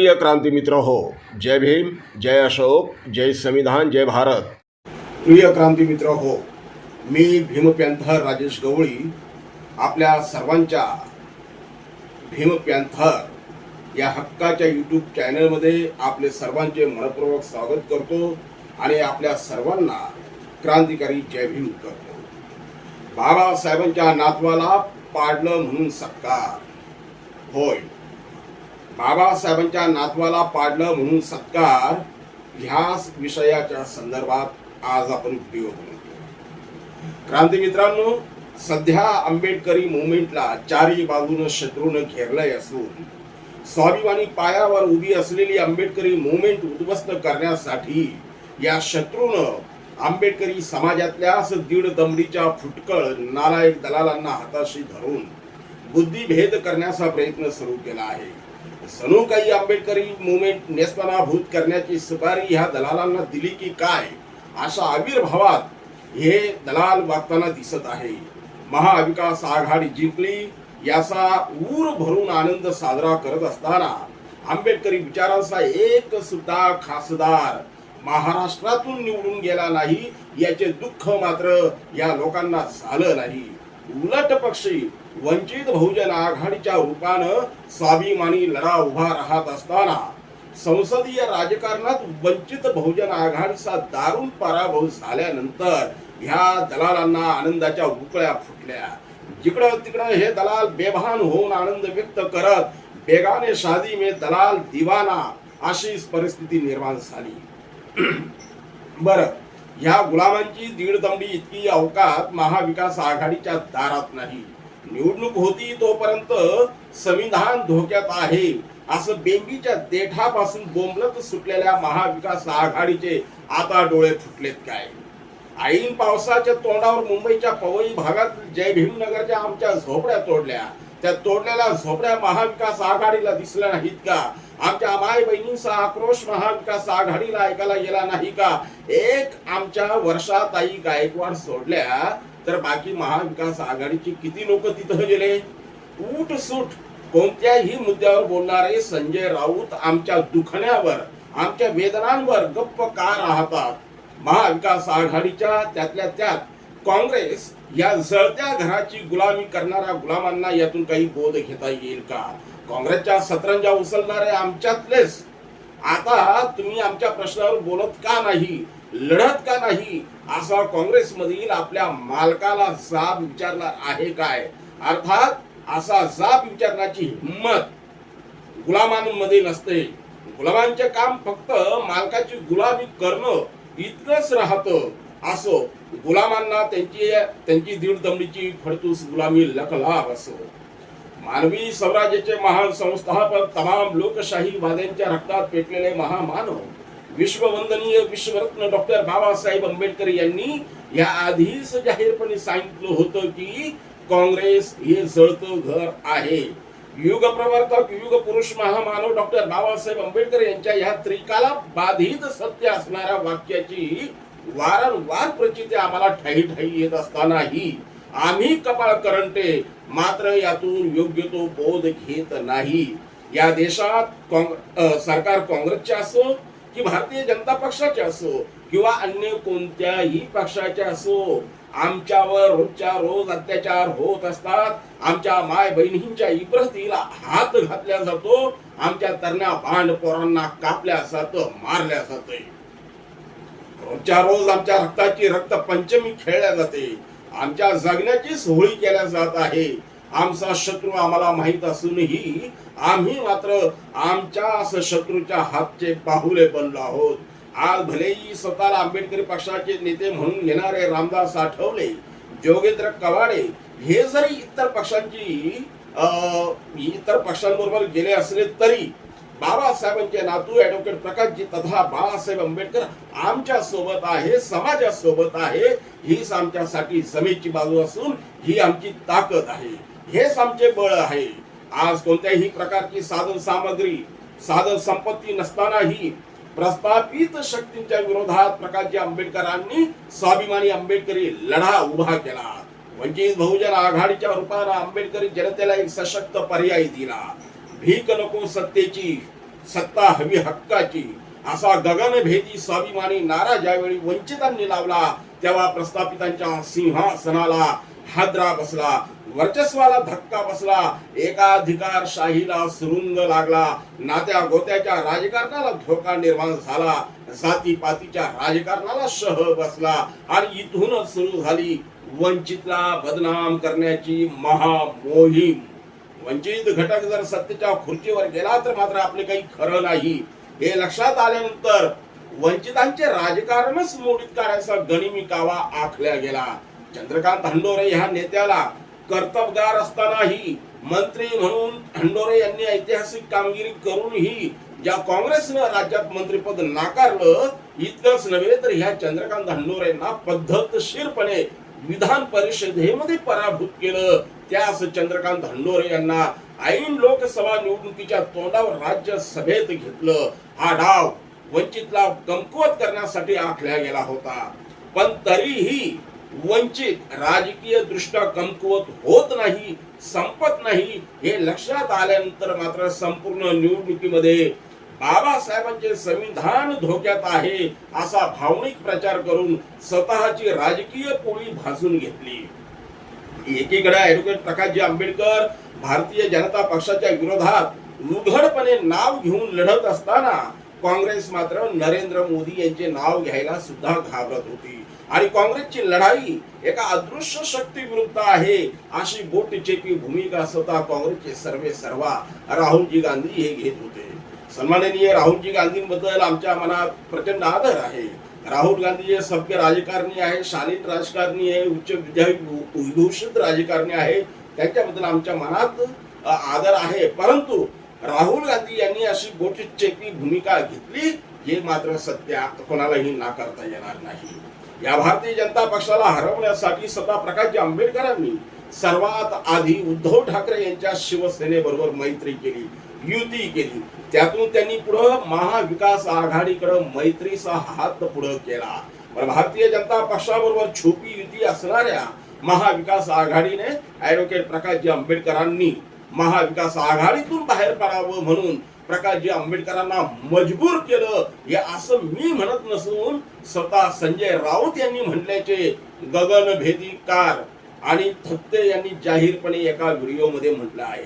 प्रिय क्रांती मित्र हो जय भीम जय अशोक जय संविधान जय भारत. प्रिय क्रांती मित्र हो मी भीमपॅन्थर राजेश गवळी आपल्या सर्वांच्या भीमपॅन्थर या हक्काच्या यूट्यूब चॅनलमध्ये आपले सर्वांचे मनपूर्वक स्वागत करतो आणि आपल्या सर्वांना क्रांतिकारी जय भीम करतो. बाबासाहेबांच्या नातवाला पाडलं म्हणून सत्कार. होय. बाबासाहेबांच्या नातवाला पाडलं म्हणून सत्कार ह्याच विषयाच्या संदर्भात आज आपण व्हिडिओ बनवतो क्रांती मित्रांनो सध्या आंबेडकरी मुवमेंटला चारही बाजूनं शत्रूनं घेरलंय असून स्वाभिमानी पायावर उभी असलेली आंबेडकरी मुवमेंट उद्ध्वस्त करण्यासाठी या शत्रूनं आंबेडकरी समाजातल्याच दीड दमडीच्या फुटकळ नालायक दलालांना हाताशी धरून बुद्धिभेद करण्याचा प्रयत्न सुरू केला आहे. सणू काही आंबेडकरी मुवमेंट नेस्तनाभूत करण्याची सुपारी ह्या दलालांना दिली की काय अशा आविर्भावात हे दलाल वागताना दिसत आहे. महाविकास आघाडी जिंकली याचा ऊर भरून आनंद साजरा करत असताना आंबेडकरी विचारांचा एक सुद्धा खासदार महाराष्ट्रातून निवडून गेला नाही याचे दुःख मात्र या लोकांना झालं नाही. उलट पक्षी वंचित बहुजन आघाडीच्या रूपानं स्वाभिमानी लढा उभा राहत असताना संसदीय राजकारणात वंचित बहुजन आघाडीचा दारुण पराभव झाल्यानंतर ह्या दलालांना आनंदाच्या उकळ्या फुटल्या. जिकडं तिकडं हे दलाल बेभान होऊन आनंद व्यक्त करत बेगाने शादी में दलाल दिवाना अशीच परिस्थिती निर्माण झाली. बर ह्या गुलामांची दीड दमडी इतकी अवकात महाविकास आघाडीच्या दारात नाही. निवडणूक होती तोपर्यंत संविधान धोक्यात आहे. असं बेंबीच्या देठापासून बोंबलत सुटलेल्या महाविकास आघाडीचे आता डोळे फुटलेत काय? ऐन पावसाच्या तोंडावर मुंबईच्या पवई भागात जय भीमनगरच्या आमच्या झोपड्या तोडल्या. त्या तोडलेल्या झोपड्या महाविकास आघाडीला दिसल्या नाहीत का? आमच्या माय बहिणींचा आक्रोश महाविकास आघाडीला ऐकायला गेला नाही का? एक आमच्या वर्षाताई गायकवाड सोडल्या तर बाकी महाविकास आघाडीची किती लोक तिथं गेले? उठसूट कोणत्याही मुद्द्यावर बोलणारे संजय राऊत आमच्या दुखण्यावर आमच्या वेदनांवर गप्प का राहतात? महाविकास आघाडीच्या त्यातल्या त्यात काँग्रेस या जळत्या घराची गुलामी करणाऱ्या गुलामांना यातून काही बोध घेता येईल का? काँग्रेसच्या सतरंजा उचलणारे आमच्यातलेच. आता तुम्ही आमच्या प्रश्नावर बोलत का नाही? लढत का नाही असा काँग्रेसमधील आपल्या मालकाला जाब विचारणार आहे काय? अर्थात असा जाब विचारण्याची हिंमत गुलामांमध्ये नसते. गुलामांचे काम फक्त मालकाची गुलामी करणं इतकंच राहतं असो गुलामांना त्यांची त्यांची दीड दमडीची फडतूस गुलामी लखलाभ असो. मानवी स्वराज्याचे महान संस्थापक तमाम लोकशाहीवाद्यांच्या रक्तात पेटलेले महामानव विश्ववंदनीय विश्वरत्न डॉक्टर बाबासाहेब आंबेडकर यांनी या आधीच जाहीरपणे सांगितलं होतं की काँग्रेस हे जळतं घर आहे. युग प्रवर्तक युग पुरुष महामानव डॉक्टर बाबासाहेब आंबेडकर यांच्या या त्रिकाला बाधित सत्य असणाऱ्या वाक्याची वारंवार प्रचिती आम्हाला ठाई ठाई येत असतानाही आम्ही कपाळ करंटे मात्र यातून योग्य तो बोध घेत नाही. या देशात सरकार काँग्रेसचे असो की भारतीय जनता पक्षाचे असो किंवा अन्य कोणत्याही पक्षाचे असो आमच्यावर रोजच्या रोज अत्याचार होत असतात. आमच्या माय बहिणींच्या इब्रतीला हात घातल्या जातो. आमच्या तरण्या भांड पोरांना कापल्या जातं मारल्या जाते रोजच्या रोज आमच्या रक्ताची रक्त पंचमी खेळल्या जाते. आमच्या जगण्याची सोहळी केल्या जात आहे. आमचा शत्रू आम्हाला माहीत असूनही आम्ही मात्र आमच्या शत्रूच्या हातचे बाहुले बनलो आहोत. आज भलेही स्वतःला आंबेडकरी पक्षाचे नेते म्हणून घेणारे रामदास आठवले जोगेंद्र कवाडे हे जरी इतर पक्षांची अं, इतर पक्षांबरोबर गेले असले तरी बाबासाहेबांचे नातू ऍडव्होकेट प्रकाशजी तथा बाळासाहेब आंबेडकर आमच्यासोबत आहे समाजासोबत आहे हीच आमच्यासाठी जमेची बाजू असून ही आमची ताकद आहे. हेच आमचे बळ आहे. आज कोणत्याही प्रकारची साधन सामग्री साधन संपत्ती नसतानाही प्रस्थापित शक्तींच्या विरोधात प्रकाशजी आंबेडकरांनी स्वाभिमानी आंबेडकरी लढा उभा केला. वंचित बहुजन आघाडीच्या रूपानं आंबेडकरी जनतेला एक सशक्त पर्याय दिला. भीक नको सत्तेची सत्ता हवी हक्काची असा गगनभेदी स्वाभिमानी नारा ज्यावेळी वंचितांनी लावला तेव्हा प्रस्थापितांच्या सिंहासनाला हादरा बसला. वर्चस्वाला धक्का बसला. एकाधिकार शाहीला सुरुंग लागला. नात्या गोत्याच्या राजकारणाला धोका निर्माण झाला. जातीपातीच्या राजकारणाला शह बसला. आणि इथूनच सुरू झाली वंचितला बदनाम करण्याची महामोहीम. वंचित घटक जर सत्तेच्या खुर्चीवर गेला तर मात्र आपले काही खरं नाही. हे लक्षात आल्यानंतर वंचितांचे राजकारणच मोडीत करायचा गणिमी कावा आखल्या गेला. चंद्रकांत हंडोरे ह्या नेत्याला कर्तबगार असतानाही मंत्री म्हणून हंडोरे यांनी ऐतिहासिक कामगिरी करूनही ज्या काँग्रेसनं राज्यात मंत्रीपद नाकारलं इतकंच नव्हे तर ह्या चंद्रकांत हंडोरेंना पद्धतशीरपणे विधान परिषदेमध्ये पराभूत केलं. त्यास चंद्रकांत हंडोरे यांना ऐन लोकसभा निवडणुकीच्या तोंडावर राज्यसभेत घेतलं. हा डाव वंचितला कमकुवत करण्यासाठी आखला गेला होता. पण तरीही वंचित राजकीय दृष्ट्या कमकुवत होत नाही संपत नाही हे लक्षात आल्यानंतर मात्र संपूर्ण निवडणुकीमध्ये बाबासाहेबांचे संविधान धोक्यात आहे असा भावनिक प्रचार करून स्वतःची राजकीय पोळी भाजून घेतली. एकीकडे ऍडव्होकेट प्रकाशजी आंबेडकर भारतीय जनता पक्षाच्या विरोधात उघडपणे नाव घेऊन लढत असताना काँग्रेस मात्र नरेंद्र मोदी यांचे नाव घ्यायला सुद्धा घाबरत होती. आणि काँग्रेसची लढाई एका अदृश्य शक्तीविरुद्ध आहे अशी बोटचेपी भूमिका स्वतः काँग्रेसचे सर्वे सर्वा राहुलजी गांधी हे घेत होते. सन्माननीय राहुलजी गांधींबद्दल आमच्या मनात प्रचंड आदर आहे. राहुल गांधी हे सभ्य राजकारणी आहे शालीन राजकारणी आहे उच्च विद्याभूषित राजकारणी आहे त्यांच्याबद्दल आमच्या मनात आदर आहे. परंतु राहुल गांधी यांनी अशी बोटचेपी भूमिका घेतली हे मात्र सत्य कोणालाही नाकारता येणार नाही. या भारतीय जनता पक्षाला हरवण्यासाठी स्वतः प्रकाश आंबेडकरांनी सर्वात आधी उद्धव ठाकरे यांच्या शिवसेनेबरोबर मैत्री केली युती केली. त्यातून त्यांनी पुढं महाविकास आघाडीकडे मैत्रीचा हात पुढं केला. पण भारतीय जनता पक्षाबरोबर छोपी युती असणाऱ्या महाविकास आघाडीने ऍडव्होकेट प्रकाशजी आंबेडकरांनी महाविकास आघाडीतून बाहेर पडावं म्हणून प्रकाशजी आंबेडकरांना मजबूर केलं हे असं मी म्हणत नसून स्वतः संजय राऊत यांनी म्हटल्याचे गगनभेदी कार आणि थत्ते यांनी जाहीरपणे एका व्हिडिओमध्ये म्हटलं आहे.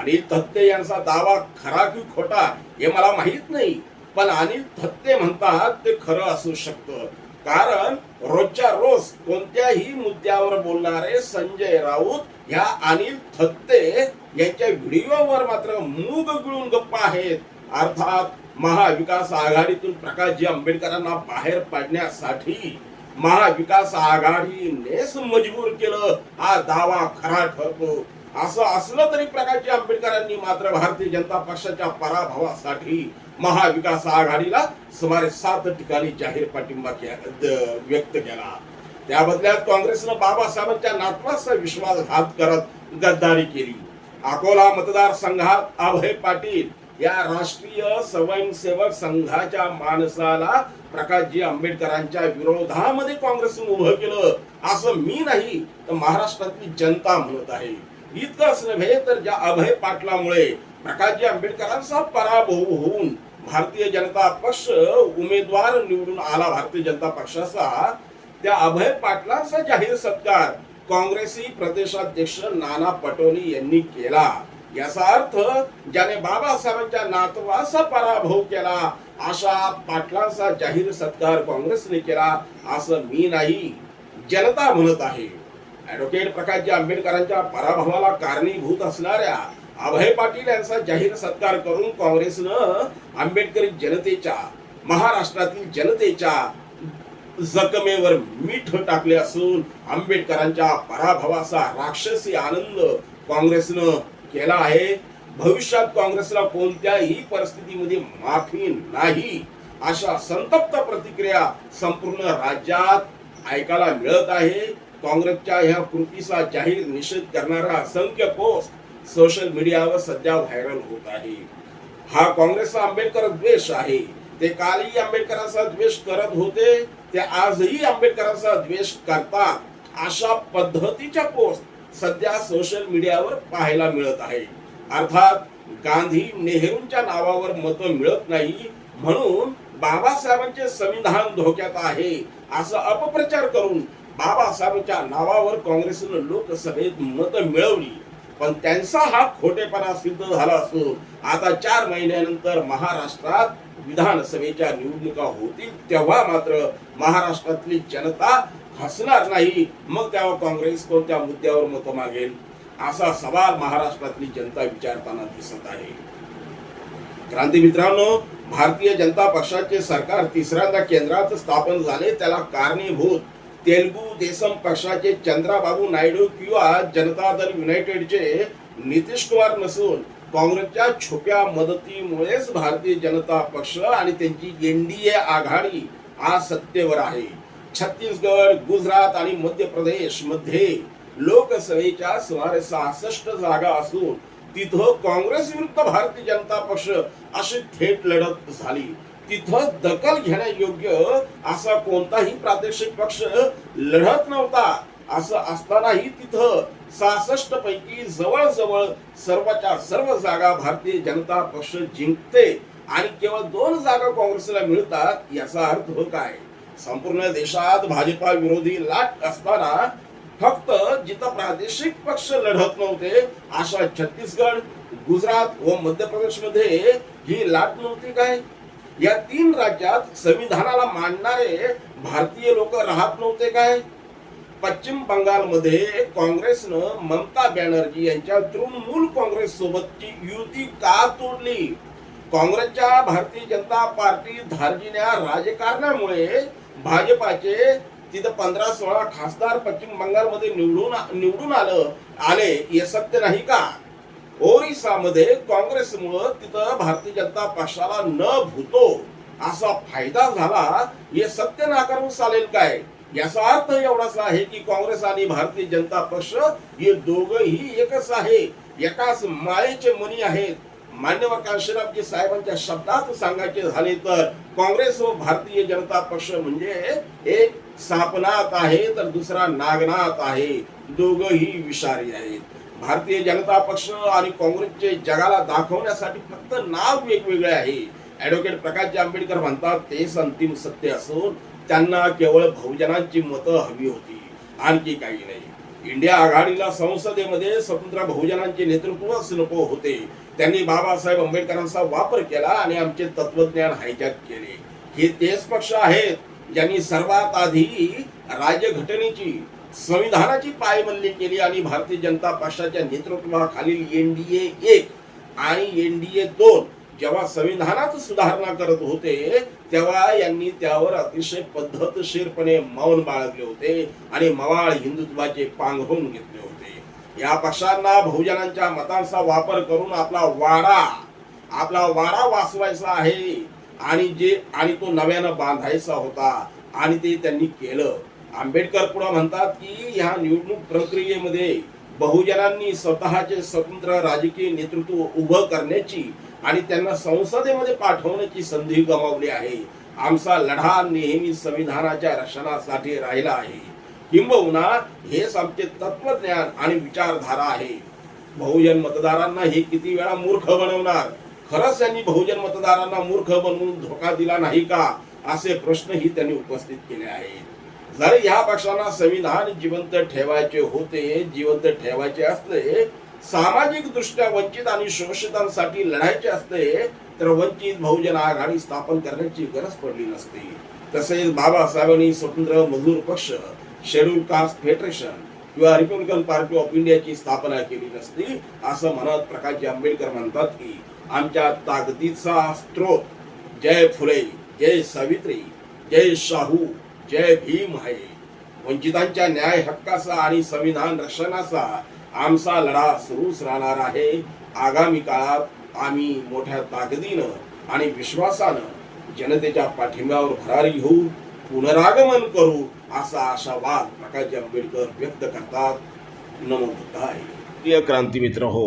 अनिल थत्ते यांचा दावा खरा की खोटा हे मला माहीत नाही पण अनिल थत्ते म्हणतात ते खरं असू शकतं. कारण रोजच्या रोज कोणत्याही मुद्द्यावर बोलणारे संजय राऊत ह्या अनिल थत्ते यांच्या व्हिडिओवर मात्र मूग गुळून गप्प आहेत. अर्थात महाविकास आघाडीतून प्रकाशजी आंबेडकरांना बाहेर पाडण्यासाठी महाविकास आघाडीनेच मजबूर केलं हा दावा खरा ठरतो. असं असलं तरी प्रकाशजी आंबेडकरांनी मात्र भारतीय जनता पक्षाच्या पराभवासाठी महाविकास आघाडीला सुमारे सात ठिकाणी जाहीर पाठिंबा व्यक्त केला. त्या बदल्यात काँग्रेसनं बाबासाहेबांच्या नातवाचा विश्वासघात करत गद्दारी केली. अकोला मतदारसंघात अभय पाटील या राष्ट्रीय स्वयंसेवक संघाच्या माणसाला प्रकाशजी आंबेडकरांच्या विरोधामध्ये काँग्रेसनं उभं केलं. असं मी नाही तर महाराष्ट्रातली जनता म्हणत आहे. इतकंच नव्हे तर ज्या अभय पाटलामुळे प्रकाशजी आंबेडकरांचा पराभव होऊन भारतीय जनता पक्ष उमेदवार निवडून आला भारतीय जनता पक्षाचा. त्या अभय पाटलांचा जाहीर सत्कार काँग्रेसी प्रदेशाध्यक्ष नाना पटोले यांनी केला. याचा अर्थ ज्याने बाबासाहेबांच्या नातवाचा पराभव केला अशा पाटलांचा जाहीर सत्कार काँग्रेसने केला असं मी नाही जनता म्हणत आहे. ऍडव्होकेट प्रकाशजी आंबेडकरांच्या पराभवाला कारणीभूत असणाऱ्या अभय पाटील यांचा जाहीर सत्कार करून काँग्रेसनं आंबेडकरी जनतेच्या महाराष्ट्रातील जनतेच्या जखमेवर मीठ टाकले असून आंबेडकरांच्या पराभवाचा राक्षसी आनंद काँग्रेसनं केला आहे. भविष्यात काँग्रेसला कोणत्याही परिस्थितीमध्ये माफी नाही. अशा संतप्त प्रतिक्रिया संपूर्ण राज्यात ऐकायला मिळत आहे. काँग्रेसच्या ह्या कृतीचा जाहीर निषेध करणारा असंख्य पोस्ट सोशल मीडियावर सध्या व्हायरल होत आहे. हा काँग्रेसचा आंबेडकर द्वेष आहे. ते कालही आंबेडकरांचा द्वेष करत होते ते आजही आंबेडकरांचा द्वेष करतात. अशा पद्धतीच्या पोस्ट सध्या सोशल मीडियावर पाहायला मिळत आहे. अर्थात गांधी नेहरूंच्या नावावर मतं मिळत नाही म्हणून बाबासाहेबांचे संविधान धोक्यात आहे असं अपप्रचार करून बाबासाहेबांच्या नावावर काँग्रेसनं लोकसभेत मतं मिळवली. पण त्यांचा हा खोटेपणा सिद्ध झाला असून आता चार महिन्यानंतर महाराष्ट्रात विधानसभेच्या निवडणुका होतील तेव्हा मात्र महाराष्ट्रातली जनता हसणार नाही. मग त्यावर काँग्रेस कोणत्या मुद्द्यावर मत मागेल? असा सवाल महाराष्ट्रातली जनता विचारताना दिसत आहे. क्रांती मित्रांनो भारतीय जनता पक्षाचे सरकार तिसऱ्यांदा केंद्रात स्थापन झाले त्याला कारणीभूत तेलगू देशम पक्षाचे चंद्राबाबू नायडू किंवा जनता दल युनायटेडचे नितीश कुमार नसून काँग्रेसच्या छुप्या मदतीमुळेच भारतीय जनता पक्ष आणि त्यांची एनडीए आघाडी आज सत्तेवर आहे. छत्तीसगड गुजरात आणि मध्य प्रदेशमध्ये लोकसभेच्या सुमारे सहासष्ट जागा असून तिथं काँग्रेस विरुद्ध भारतीय जनता पक्ष अशी थेट लढत झाली. तिथं दखल घेण्यायोग्य असा कोणताही प्रादेशिक पक्ष लढत नव्हता. असं असतानाही तिथं सहासष्ट पैकी जवळजवळ सर्वच्या सर्व जागा भारतीय जनता पक्ष जिंकते आणि केवळ दोन जागा काँग्रेसला मिळतात याचा अर्थ हो काय? संपूर्ण देशात भाजपा विरोधी लाट असताना फक्त जिथं प्रादेशिक पक्ष लढत नव्हते अशा छत्तीसगड गुजरात व मध्य प्रदेशमध्ये ही लाट नव्हती काय? या तीन राज्यात संविधानाला मानणारे भारतीय लोक राहत नव्हते काय? पश्चिम बंगालमध्ये काँग्रेसनं ममता बॅनर्जी यांच्या तृणमूल काँग्रेस सोबतची युती का तोडली? काँग्रेसच्या भारतीय जनता पार्टी धार्जिण्या राजकारणामुळे भाजपाचे तिथं पंधरा सोळा खासदार पश्चिम बंगालमध्ये निवडून निवडून आलं आले हे सत्य नाही का? ओरिसामध्ये काँग्रेसमुळं तिथं भारतीय जनता पक्षाला न भूतो असा फायदा झाला. हे सत्य नाकारून चालेल काय? याचा अर्थ एवढाच आहे की काँग्रेस आणि भारतीय जनता पक्ष हे दोघही एकच आहे. एकाच माळेचे मनी आहेत. मान्यवर कांशीरामजी साहेबांच्या शब्दात सांगायचे झाले तर काँग्रेस व भारतीय जनता पक्ष म्हणजे एक सापनात आहे तर दुसरा नागनाथ आहे. दोघही विषारी आहेत. भारतीय जनता पक्ष आणि काँग्रेसचे जगाला दाखवण्यासाठी फक्त नाव वेगवेगळे आहे. ऍडव्होकेट प्रकाश आंबेडकर म्हणतात तेच अंतिम सत्य असून त्यांना केवळ बहुजनांची मतं हवी होती. आणखी काही नाही. इंडिया आघाडीला संसदेमध्ये स्वतंत्र बहुजनांचे नेतृत्वच नको होते. त्यांनी बाबासाहेब आंबेडकरांचा वापर केला आणि आमचे तत्वज्ञान हायजॅक केले. हे तेच पक्ष आहेत ज्यांनी सर्वात आधी राज्यघटनेची संविधानाची पायमल्ली केली आणि भारतीय जनता पक्षाच्या नेतृत्वाखालील एनडीए एक आणि एनडीए दोन जेव्हा संविधानात सुधारणा करत होते तेव्हा यांनी त्यावर अतिशय पद्धतशीरपणे मौन बाळगले होते आणि मवाळ हिंदुत्वाचे पांघरून घेतले होते. या पक्षांना बहुजनांच्या मतांचा वापर करून आपला वाडा आपला वाडा वाचवायचा आहे आणि जे आणि तो नव्यानं बांधायचा होता आणि ते त्यांनी केलं. आंबेडकर पुढे म्हणतात की ह्या निवडणूक प्रक्रियेमध्ये बहुजनांनी स्वतःचे स्वतंत्र राजकीय नेतृत्व उभं करण्याची आणि त्यांना संसदेमध्ये पाठवण्याची संधी गमावली आहे. आमचा लढा नेहमी संविधानाच्या रक्षणासाठी राहिला आहे. किंबहुना हेच आमचे तत्वज्ञान आणि विचारधारा आहे. बहुजन मतदारांना हे किती वेळा मूर्ख बनवणार? खरंच त्यांनी बहुजन मतदारांना मूर्ख बनवून धोका दिला नाही का? असे प्रश्नही त्यांनी उपस्थित केले आहेत. जर या पक्षांना संविधान जिवंत ठेवायचे होते जिवंत ठेवायचे असले सामाजिक दृष्ट्या वंचित आणि शोषितांसाठी लढायचे असते तर वंचित बहुजन आघाडी स्थापन करण्याची गरज पडली नसती. तसेच बाबासाहेबांनी स्वतंत्र मजूर पक्ष शेड्यूल कास्ट फेडरेशन किंवा रिपब्लिकन पार्टी ऑफ इंडियाची स्थापना केली नसती असं म्हणत प्रकाश आंबेडकर म्हणतात की आमच्या ताकदीचा स्त्रोत जय फुले जय सावित्री जय शाहू. जय भीम आहे वंचितांच्या न्याय हक्काचा आणि संविधान रक्षणाचा आमचा लढा सुरूच राहणार आहे. आगामी काळात आम्ही मोठ्या ताकदीनं आणि विश्वासानं जनतेच्या पाठिंब्यावर भरारी घेऊ पुनरागमन करू असा आशावाद प्रकाश आंबेडकर व्यक्त करतात. नमो बुद्धाय. प्रिय क्रांती मित्र हो